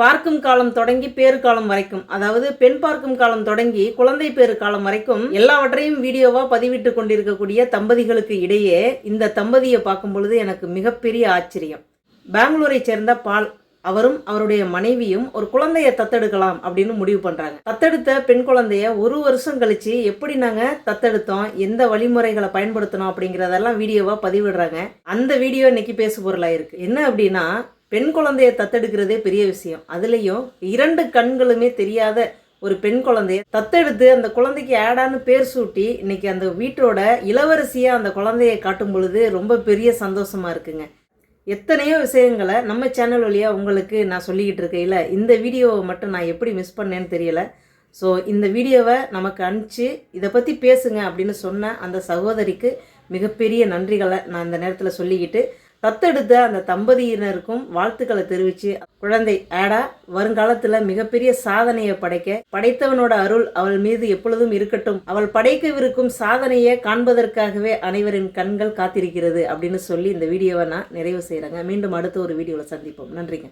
பார்க்கும் காலம் தொடங்கி பேறு காலம் வரைக்கும். அதாவது பெண் பார்க்கும் காலம் தொடங்கி குழந்தை பேறு காலம் வரைக்கும் எல்லாவற்றையும் வீடியோவா பதிவிட்டு கொண்டிருக்கக்கூடிய தம்பதிகளுக்கு இடையே இந்த தம்பதியை பார்க்கும் பொழுது எனக்கு மிகப்பெரிய ஆச்சரியம். பெங்களூரை சேர்ந்த பால் அவரும் அவருடைய மனைவியும் ஒரு குழந்தைய தத்தெடுக்கலாம் அப்படின்னு முடிவு பண்றாங்க. தத்தெடுத்த பெண் குழந்தைய ஒரு வருஷம் கழிச்சு எப்படி நாங்க தத்தெடுத்தோம் எந்த வழிமுறைகளை பயன்படுத்தணும் அப்படிங்கறதெல்லாம் வீடியோவா பதிவிடுறாங்க. அந்த வீடியோ இன்னைக்கு பேசு பொருளா இருக்கு என்ன அப்படின்னா பெண் குழந்தைய தத்தெடுக்கிறதே பெரிய விஷயம். அதுலேயும் இரண்டு கண்களுமே தெரியாத ஒரு பெண் குழந்தைய தத்தெடுத்து அந்த குழந்தைக்கு ஆடான்னு பேர் சூட்டி இன்னைக்கு அந்த வீட்டோட இளவரசியாக அந்த குழந்தைய காட்டும் பொழுது ரொம்ப பெரிய சந்தோஷமாக இருக்குங்க. எத்தனையோ விஷயங்களை நம்ம சேனல் வழியாக உங்களுக்கு நான் சொல்லிக்கிட்டு இருக்கையில் இந்த வீடியோவை மட்டும் நான் எப்படி மிஸ் பண்ணேன்னு தெரியல. ஸோ இந்த வீடியோவை நமக்கு அனுப்பிச்சு இதை பற்றி பேசுங்க அப்படின்னு சொன்ன அந்த சகோதரிக்கு மிகப்பெரிய நன்றிகளை நான் இந்த நேரத்தில் சொல்லிக்கிட்டு தத்தெடுத்த அந்த தம்பதியினருக்கும் வாழ்த்துக்களை தெரிவித்து குழந்தை ஆடா வருங்காலத்தில் மிகப்பெரிய சாதனையை படைக்க படைத்தவனோட அருள் அவள் மீது எப்பொழுதும் இருக்கட்டும். அவள் படைக்கவிருக்கும் சாதனையை காண்பதற்காகவே அனைவரின் கண்கள் காத்திருக்கிறது அப்படின்னு சொல்லி இந்த வீடியோவை நான் நிறைவு செய்கிறேங்க மீண்டும் அடுத்த ஒரு வீடியோவில் சந்திப்போம். நன்றிங்க.